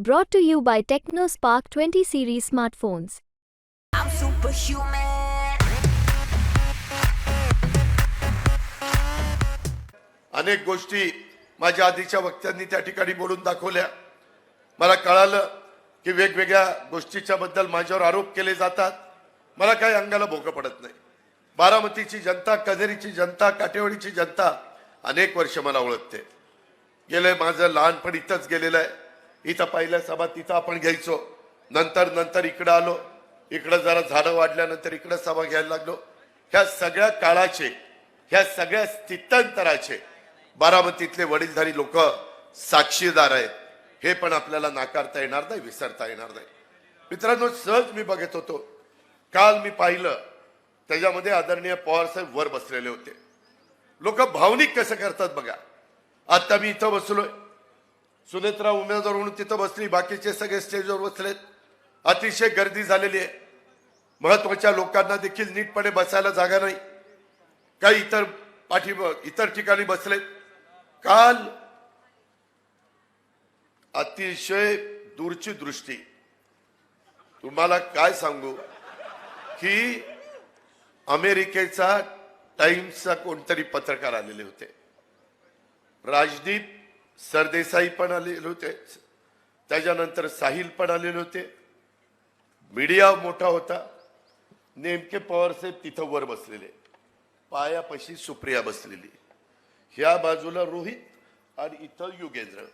Brought to you by TechnoSpark 20 series smartphones. I'm superhuman. अनेक गोष्टी माझ्या आधीच्या वक्त्यांनी त्या ठिकाणी बोलून दाखवल्या. मला कळालं की वेगवेगळ्या गोष्टीच्या बद्दल माझ्यावर आरोप केले जातात. मला काही अंगाला भोकं पडत नाही. बारामतीची जनता कझेरीची जनता काटेवाडीची जनता अनेक वर्ष मला ओळखते. गेले माझं लहानपण इथंच गेलेलं आहे. इथं पहिल्या सभा तिथं आपण घ्यायचो. नंतर नंतर इकडं आलो. इकडं जरा झाडं वाढल्यानंतर इकडं सभा घ्यायला लागलो. ह्या सगळ्या काळाचे ह्या सगळ्या स्थित्यंतराचे बारामतीतले वडीलधारी लोक साक्षीदार आहेत. हे पण आपल्याला नाकारता येणार नाही विसरता येणार नाही. मित्रांनो सहज मी बघत होतो. काल मी पाहिलं त्याच्यामध्ये आदरणीय पवार साहेब वर बसलेले होते. लोक भावनिक कसं करतात बघा. आता मी इथं बसलोय. सुनेत्रा उमेदवार म्हणून तिथं बसली. बाकीचे सगळे स्टेजवर बसलेत अतिशय गर्दी झालेली आहे. महत्त्वाच्या लोकांना देखील नीटपणे बसायला जागा नाही. काही इतर पाठी इतर ठिकाणी बसलेत काल अतिशय दूरची दृष्टी. तुम्हाला काय सांगू? की अमेरिकेचा टाइम्सचा कोणतरी पत्रकार आलेले होते. राजदीप सरदेसाई पण आलेले होते. त्याच्यानंतर साहिल पण आलेले होते. मीडिया मोठा होता. नेमके पवारसाहेब तिथं वर बसलेले. पायापाशी सुप्रिया बसलेली. ह्या बाजूला रोहित आणि इथं युगेंद्र.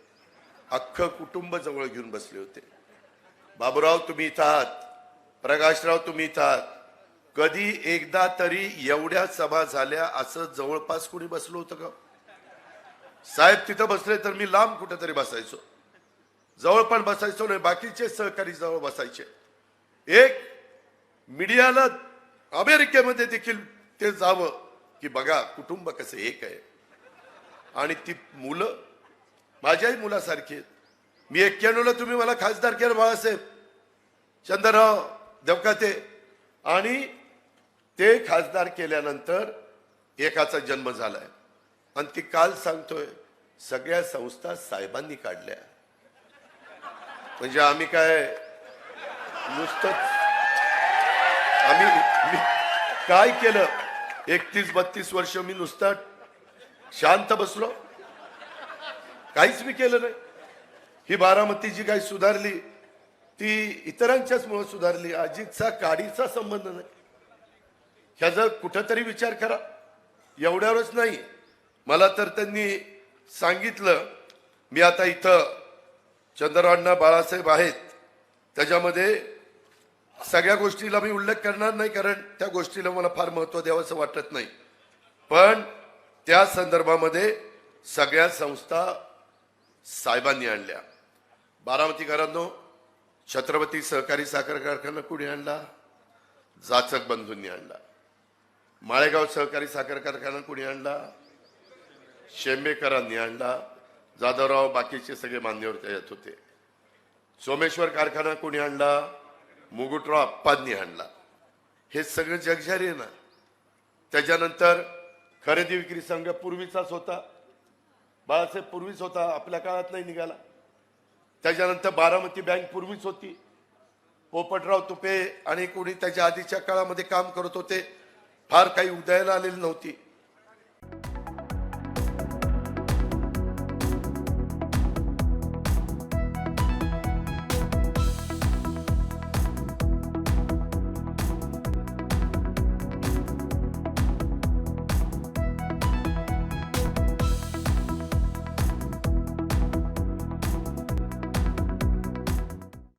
अख्खं कुटुंब जवळ घेऊन बसले होते. बाबूराव तुम्ही इथं आहात. प्रकाशराव तुम्ही इथं आहात. कधी एकदा तरी एवढ्या सभा झाल्या असं जवळपास कुणी बसलो होतं का? साहेब तिथं बसले तर मी लांब कुठेतरी बसायचो. जवळ पण बसायचो नाही बाकीचे सहकारी जवळ बसायचे. एक मीडियाला अमेरिकेमध्ये देखील ते जावं की बघा कुटुंब कसं एक आहे. आणि ती मुलं माझ्याही मुलासारखी आहेत. मी एक्क्याण्णवला तुम्ही मला खासदार केलं बाळासाहेब. चंद्रराव देवकाते. आणि ते खासदार केल्यानंतर एकाचा जन्म झाला आहे आणि ती काल सांगतोय सगळ्या संस्था साहेबांनी काढल्या. म्हणजे आम्ही काय नुसतंच आम्ही काय केलं? एकतीस बत्तीस वर्ष मी नुसता शांत बसलो. काहीच मी केलं नाही. ही बारामती जी काही सुधारली ती इतरांच्याच मुळे सुधारली अजितचा काडीचा संबंध नाही. ह्याचा कुठंतरी विचार करा. एवढ्यावरच नाही. मला तर त्यांनी सांगितलं मी आता इथं चंद्रवांना बाळासाहेब आहेत. त्याच्यामध्ये सगळ्या गोष्टीला मी उल्लेख करणार नाही कारण त्या गोष्टीला मला फार महत्त्व द्यावंसं वाटत नाही. पण त्या संदर्भामध्ये सगळ्या संस्था साहेबांनी आणल्या. बारामतीकरांनो छत्रपती सहकारी साखर कारखाना कुणी आणला? जाचक बंधूंनी आणला. माळेगाव सहकारी साखर कारखाना कुणी आणला? शेंबेकरांनी आणला. जाधवराव बाकीचे सगळे मान्यवर त्याच्यात होते. सोमेश्वर कारखाना कोणी आणला? मुगुटराव अप्पांनी आणला. हे सगळं जगजारी आहे ना. त्याच्यानंतर खरेदी विक्री संघ पूर्वीचाच होता. बाळासाहेब पूर्वीच होता आपल्या काळात नाही निघाला. त्याच्यानंतर बारामती बँक पूर्वीच होती. पोपटराव तुपे आणि कोणी त्याच्या आधीच्या काळामध्ये काम करत होते. फार काही उदयाला आलेली नव्हती.